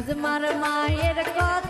আজমার মায়ের কথা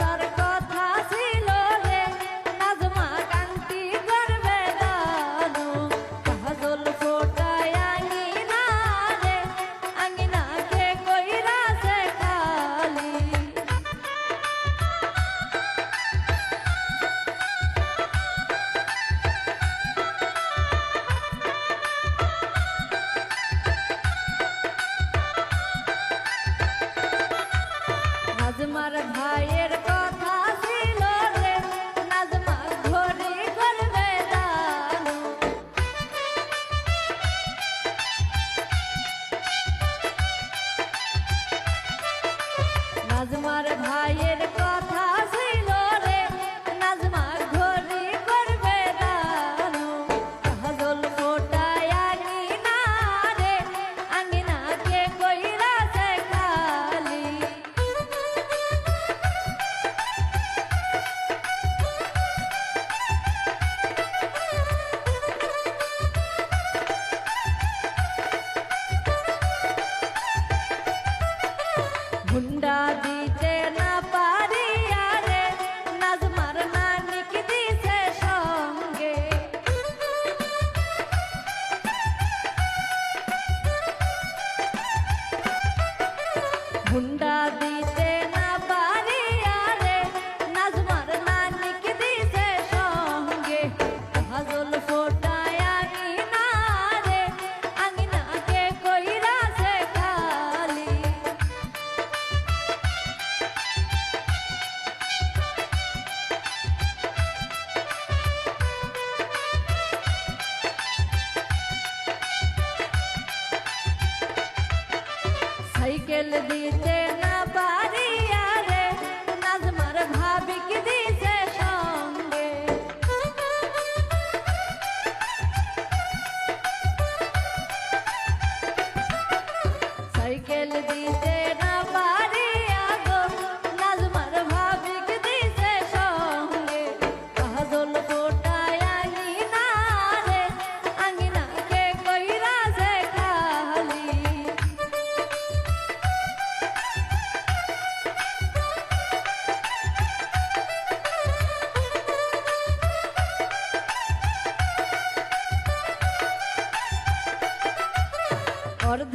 নাজমার ভাইয়ের কথা ছিল রে নাজমা ঘরে করবে দানো নাজমার ভাইয়ের হুন্ডা দিতে না পারি আরে নাজমার নানিক দিছে সঙ্গে হুন্ডা সাইকেল দিতে না পারি।